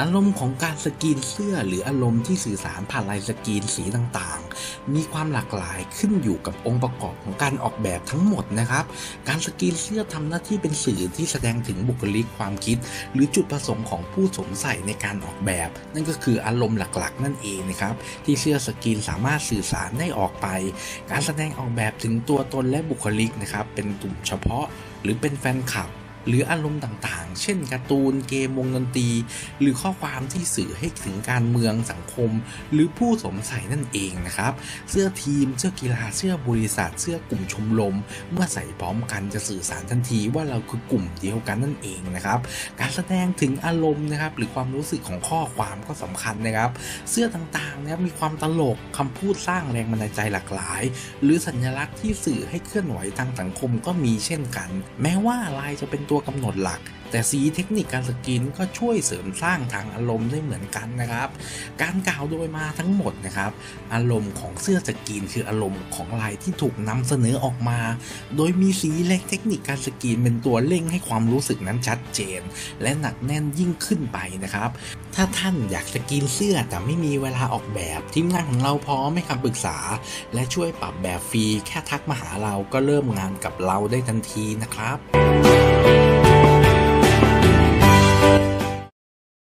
อารมณ์ของการสกรีนเสื้อหรืออารมณ์ที่สื่อสารผ่านลายสกรีนสีต่างๆ มีความหลากหลายขึ้นอยู่กับองค์ประกอบของการออกแบบทั้งหมดนะครับ การสกรีนเสื้อทำหน้าที่เป็นสื่อที่แสดงถึงบุคลิกความคิด หรือจุดประสงค์ของผู้สวมใส่ในการออกแบบ นั่นก็คืออารมณ์หลักๆ นั่นเองนะครับที่เสื้อสกรีนสามารถสื่อสารได้ออกไป การแสดงออกแบบถึงตัวตนและบุคลิกนะครับเป็นกลุ่มเฉพาะ หรือเป็นแฟนคลับ หรืออารมณ์ต่างๆ เช่นการ์ตูนเกมวงดนตรี หรือข้อความที่สื่อให้ถึงการเมืองสังคม หรือผู้สวมใส่นั่นเองนะครับ เสื้อทีม เสื้อกีฬา เสื้อบริษัท เสื้อกลุ่มชมรม เมื่อใส่พร้อมกันจะสื่อสารทันทีว่าเราคือกลุ่มเดียวกันนั่นเองนะครับ การแสดงถึงอารมณ์นะครับ หรือความรู้สึกของข้อความก็สำคัญนะครับ เสื้อต่างๆนะครับมีความตลกคำพูดสร้างแรงบันดาลใจหลากหลาย หรือสัญลักษณ์ที่สื่อให้เคลื่อนไหวทางสังคมก็มีเช่นกัน แม้ว่าลายจะเป็นตัวัวกำหนดหลัก แต่สีเทคนิคการสกรีนก็ช่วยเสริมสร้างทางอารมณ์ได้เหมือนกันนะครับ การกล่าวโดยมาทั้งหมดนะครับ อารมณ์ของเสื้อสกรีนคืออารมณ์ของลายที่ถูกนำเสนอออกมา โดยมีสีและเทคนิคการสกรีนเป็นตัวเร่งให้ความรู้สึกนั้นชัดเจน และหนักแน่นยิ่งขึ้นไปนะครับถ้าท่านอยากสกรีนเสื้อแต่ไม่มีเวลาออกแบบทีมงานของเราพร้อมให้คำปรึกษา และช่วยปรับแบบฟรีแค่ทักมาหาเราก็เริ่มงานกับเราได้ทันทีนะครับ